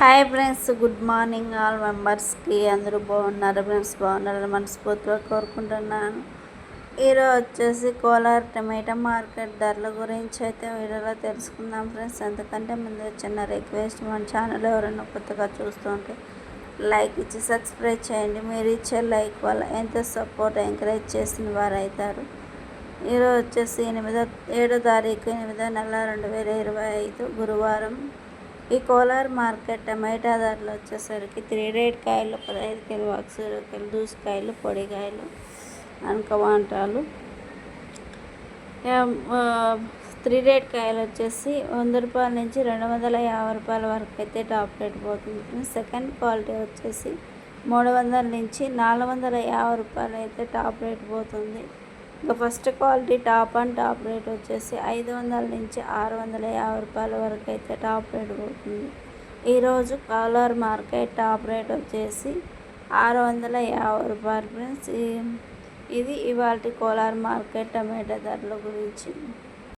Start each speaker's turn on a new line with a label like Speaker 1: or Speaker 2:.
Speaker 1: Hi friends good morning all మెంబర్స్కి అందరూ బాగున్నారు? ఫ్రెండ్స్ బాగున్నారని మనస్ఫూర్తిగా కోరుకుంటున్నాను. ఈరోజు వచ్చేసి కోలార్ టమాటా మార్కెట్ ధరల గురించి అయితే వీడియోలో తెలుసుకుందాం ఫ్రెండ్స్. ఎందుకంటే ముందు చిన్న రిక్వెస్ట్ మన ఛానల్ ఎవరైనా కొత్తగా చూస్తుంటే లైక్ ఇచ్చి సబ్స్క్రైబ్ చేయండి. మీరు ఇచ్చే లైక్ వల్ల ఎంతో సపోర్ట్ ఎంకరేజ్ చేసిన వారు అవుతారు. ఈరోజు వచ్చేసి ఎనిమిదో ఏడో తారీఖు ఎనిమిదో నెల రెండు వేల ఇరవై ఐదు గురువారం. ఈ కోలార్ మార్కెట్ టమాటా ధరలు వచ్చేసరికి త్రీ రేట్ కాయలు పదహైదు కిలో బాక్స్ కిలో దూసకాయలు పొడికాయలు అనకవాంటాలు త్రీ రేట్ కాయలు వచ్చేసి వంద రూపాయల నుంచి రెండు వందల యాభై రూపాయల వరకు అయితే టాప్ రేట్ పోతుంది. సెకండ్ క్వాలిటీ వచ్చేసి మూడు వందల నుంచి నాలుగు వందల యాభై రూపాయలు అయితే టాప్ రేట్ పోతుంది. ఇక first quality top and top rate వచ్చేసి ఐదు వందల నుంచి ఆరు వందల యాభై రూపాయల వరకు అయితే టాప్ రేట్ పోతుంది. ఈరోజు కాలర్ మార్కెట్ టాప్ రేట్ వచ్చేసి ఆరు వందల యాభై రూపాయలు ఫ్రెండ్స్. ఇది ఇవాళ కోలార్ మార్కెట్ టమాటా ధరల గురించి.